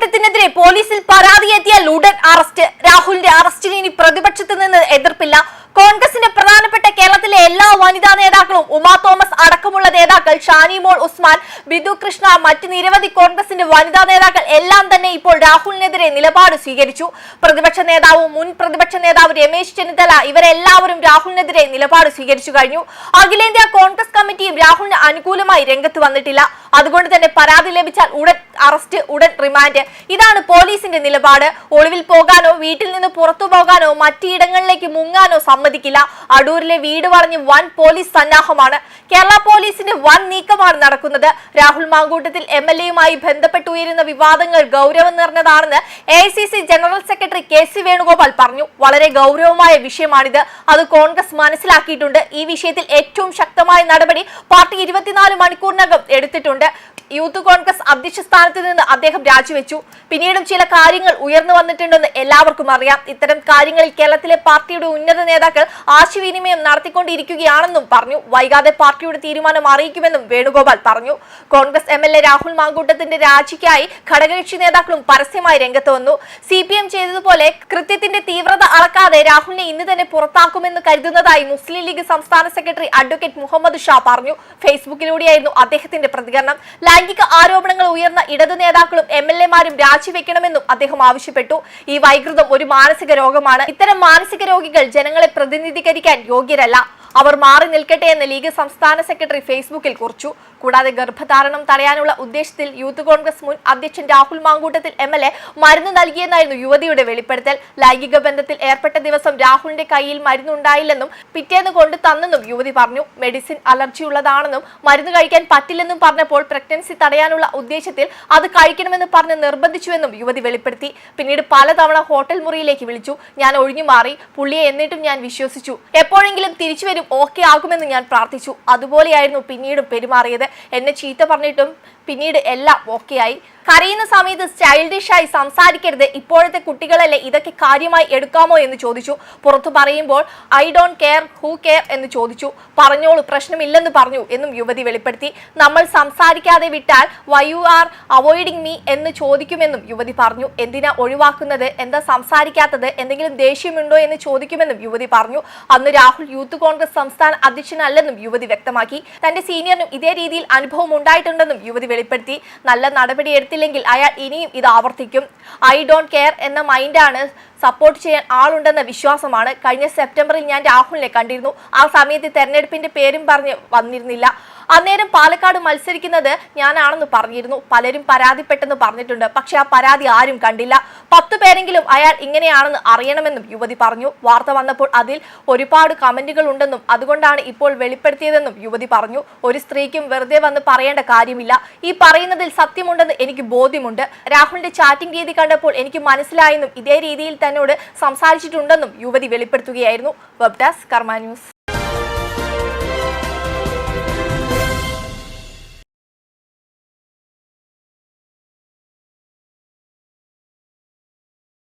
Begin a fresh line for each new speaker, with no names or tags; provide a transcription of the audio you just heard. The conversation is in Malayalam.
കൂട്ടത്തിനെതിരെ പോലീസിൽ പരാതി എത്തിയാൽ ഉടൻ അറസ്റ്റ് രാഹുലിന്റെ അറസ്റ്റിന് ഇനി പ്രതിപക്ഷത്തു നിന്ന് എതിർപ്പില്ല കോൺഗ്രസിന്റെ പ്രധാനപ്പെട്ട കേരള എല്ലാ വനിതാ നേതാക്കളും ഉമാ തോമസ് അടക്കമുള്ള നേതാക്കൾ ഷാനി മോൾ ഉസ്മാൻ ബിദു കൃഷ്ണ മറ്റ് നിരവധി കോൺഗ്രസിന്റെ വനിതാ നേതാക്കൾ എല്ലാം തന്നെ ഇപ്പോൾ രാഹുലിനെതിരെ നിലപാട് സ്വീകരിച്ചു പ്രതിപക്ഷ നേതാവും മുൻ പ്രതിപക്ഷ നേതാവ് രമേശ് ചെന്നിത്തല ഇവരെല്ലാവരും രാഹുലിനെതിരെ നിലപാട് സ്വീകരിച്ചു കഴിഞ്ഞു അഖിലേന്ത്യാ കോൺഗ്രസ് കമ്മിറ്റിയും രാഹുലിന് അനുകൂലമായി രംഗത്ത് വന്നിട്ടില്ല അതുകൊണ്ട് തന്നെ പരാതി ലഭിച്ചാൽ ഉടൻ അറസ്റ്റ് ഉടൻ റിമാൻഡ് ഇതാണ് പോലീസിന്റെ നിലപാട് ഒളിവിൽ പോകാനോ വീട്ടിൽ നിന്ന് പുറത്തു പോകാനോ മറ്റിടങ്ങളിലേക്ക് മുങ്ങാനോ സമ്മതിക്കില്ല അടൂരിലെ വീട് പറഞ്ഞ് വൻ പോലീസ് സന്നാഹമാണ് കേരള പോലീസിന്റെ വൻ നീക്കമാണ് നടക്കുന്നത് രാഹുൽ മാങ്കൂട്ടത്തിൽ എം എൽ എയുമായി ബന്ധപ്പെട്ടുയരുന്ന വിവാദങ്ങൾ ഗൗരവം നിറഞ്ഞതാണെന്ന് എ general secretary K C Venugopal പറഞ്ഞു വളരെ ഗൗരവമായ വിഷയമാണിത് അത് കോൺഗ്രസ് മനസ്സിലാക്കിയിട്ടുണ്ട് ഈ വിഷയത്തിൽ ഏറ്റവും ശക്തമായ നടപടി പാർട്ടി ഇരുപത്തിനാല് മണിക്കൂറിനകം എടുത്തിട്ടുണ്ട് യൂത്ത് കോൺഗ്രസ് അധ്യക്ഷ സ്ഥാനത്ത് നിന്ന് അദ്ദേഹം രാജിവെച്ചു പിന്നീടും ചില കാര്യങ്ങൾ ഉയർന്നു വന്നിട്ടുണ്ടെന്ന് എല്ലാവർക്കും അറിയാം ഇത്തരം കാര്യങ്ങളിൽ കേരളത്തിലെ പാർട്ടിയുടെ ഉന്നത നേതാക്കൾ ആശയവിനിമയം നടത്തിക്കൊണ്ടിരിക്കുകയാണെന്നും പറഞ്ഞു വൈകാതെ പാർട്ടിയുടെ തീരുമാനം അറിയിക്കുമെന്നും വേണുഗോപാൽ പറഞ്ഞു Congress M L A Rahul മാങ്കൂട്ടത്തിന്റെ രാജിക്കായി ഘടകകക്ഷി നേതാക്കളും പരസ്യമായി രംഗത്ത് വന്നു സി പി എം ചെയ്തതുപോലെ കൃത്യത്തിന്റെ തീവ്രത അളക്കാതെ രാഹുലിനെ ഇന്ന് തന്നെ പുറത്താക്കുമെന്ന് കരുതുന്നതായി മുസ്ലിം ലീഗ് സംസ്ഥാന സെക്രട്ടറി അഡ്വക്കേറ്റ് മുഹമ്മദ് ഷാ പറഞ്ഞു ഫേസ്ബുക്കിലൂടെയായിരുന്നു അദ്ദേഹത്തിന്റെ പ്രതികരണം ലൈംഗിക ആരോപണങ്ങൾ ഉയർന്ന ഇടതു നേതാക്കളും എം എൽ എമാരും രാജിവെക്കണമെന്നും അദ്ദേഹം ആവശ്യപ്പെട്ടു ഈ വൈകൃതം ഒരു മാനസിക രോഗമാണ് ഇത്തരം മാനസിക രോഗികൾ ജനങ്ങളെ പ്രതിനിധീകരിക്കാൻ യോഗ്യരല്ല അവർ മാറി നിൽക്കട്ടെ എന്ന് ലീഗ് സംസ്ഥാന സെക്രട്ടറി ഫേസ്ബുക്കിൽ കുറിച്ചു കൂടാതെ ഗർഭധാരണം തടയാനുള്ള ഉദ്ദേശത്തിൽ യൂത്ത് കോൺഗ്രസ് മുൻ അധ്യക്ഷൻ Rahul Mankoottathil M L A മരുന്ന് നൽകിയെന്നായിരുന്നു യുവതിയുടെ വെളിപ്പെടുത്തൽ ലൈംഗിക ബന്ധത്തിൽ ഏർപ്പെട്ട ദിവസം രാഹുലിന്റെ കയ്യിൽ മരുന്നുണ്ടായില്ലെന്നും പിറ്റേന്ന് കൊണ്ട് തന്നെന്നും യുവതി പറഞ്ഞു മെഡിസിൻ അലർജി ഉള്ളതാണെന്നും മരുന്ന് കഴിക്കാൻ പറ്റില്ലെന്നും പറഞ്ഞപ്പോൾ പ്രഗ്നൻസി തടയാനുള്ള ഉദ്ദേശത്തിൽ അത് കഴിക്കണമെന്ന് പറഞ്ഞ് നിർബന്ധിച്ചുവെന്നും യുവതി വെളിപ്പെടുത്തി പിന്നീട് പലതവണ ഹോട്ടൽ മുറിയിലേക്ക് വിളിച്ചു ഞാൻ ഒഴിഞ്ഞു മാറി പുള്ളിയെ എന്നിട്ടും ഞാൻ വിശ്വസിച്ചു എപ്പോഴെങ്കിലും തിരിച്ചു എന്തായാലും ഓക്കെ ആകുമെന്ന് ഞാൻ പ്രാർത്ഥിച്ചു അതുപോലെയായിരുന്നു പിന്നീടും പെരുമാറിയത് എന്നെ ചീത്ത പറഞ്ഞിട്ടും പിന്നീട് എല്ലാം ഓക്കെ ആയി കരയുന്ന സമയത്ത് സ്റ്റൈൽഡിഷായി സംസാരിക്കരുത് ഇപ്പോഴത്തെ കുട്ടികളല്ലേ ഇതൊക്കെ കാര്യമായി എടുക്കാമോ എന്ന് ചോദിച്ചു പുറത്തു പറയുമ്പോൾ I don't care who care എന്ന് ചോദിച്ചു പറഞ്ഞോളൂ പ്രശ്നമില്ലെന്ന് പറഞ്ഞു എന്നും യുവതി വെളിപ്പെടുത്തി നമ്മൾ സംസാരിക്കാതെ വിട്ടാൽ why you are avoiding me എന്ന് ചോദിക്കുമെന്നും യുവതി പറഞ്ഞു എന്തിനാ ഒഴിവാക്കുന്നത് എന്താ സംസാരിക്കാത്തത് എന്തെങ്കിലും ദേഷ്യമുണ്ടോ എന്ന് ചോദിക്കുമെന്നും യുവതി പറഞ്ഞു അന്ന് രാഹുൽ യൂത്ത് കോൺഗ്രസ് സംസ്ഥാന അധ്യക്ഷനല്ലെന്നും യുവതി വ്യക്തമാക്കി തന്റെ സീനിയറിനും ഇതേ രീതിയിൽ അനുഭവം ഉണ്ടായിട്ടുണ്ടെന്നും യുവതി വെളിപ്പെടുത്തി നല്ല നടപടിയെടുത്തില്ല ചെയ്തില്ലെങ്കിൽ അയാൾ ഇനിയും ഇത് ആവർത്തിക്കും ഐ ഡോണ്ട് കെയർ എന്ന മൈൻഡാണ് സപ്പോർട്ട് ചെയ്യാൻ ആളുണ്ടെന്ന വിശ്വാസമാണ് കഴിഞ്ഞ സെപ്റ്റംബറിൽ ഞാൻ രാഹുലിനെ കണ്ടിരുന്നു ആ സമയത്ത് തെരഞ്ഞെടുപ്പിന്റെ പേരും പറഞ്ഞ് വന്നിരുന്നില്ല അന്നേരം പാലക്കാട് മത്സരിക്കുന്നത് ഞാനാണെന്ന് പറഞ്ഞിരുന്നു പലരും പരാതിപ്പെട്ടെന്ന് പറഞ്ഞിട്ടുണ്ട് പക്ഷെ ആ പരാതി ആരും കണ്ടില്ല പത്ത് പേരെങ്കിലും അയാൾ ഇങ്ങനെയാണെന്ന് അറിയണമെന്നും യുവതി പറഞ്ഞു വാർത്ത വന്നപ്പോൾ അതിൽ ഒരുപാട് കമന്റുകൾ ഉണ്ടെന്നും അതുകൊണ്ടാണ് ഇപ്പോൾ വെളിപ്പെടുത്തിയതെന്നും യുവതി പറഞ്ഞു ഒരു സ്ത്രീക്കും വെറുതെ വന്ന് പറയേണ്ട കാര്യമില്ല ഈ പറയുന്നതിൽ സത്യമുണ്ടെന്ന് എനിക്ക് ബോധ്യമുണ്ട് രാഹുലിന്റെ ചാറ്റിംഗ് രീതി കണ്ടപ്പോൾ എനിക്ക് മനസ്സിലായെന്നും ഇതേ രീതിയിൽ തന്നോട് സംസാരിച്ചിട്ടുണ്ടെന്നും യുവതി വെളിപ്പെടുത്തുകയായിരുന്നു വെബ്ഡാസ് ഡെസ്ക് ന്യൂസ്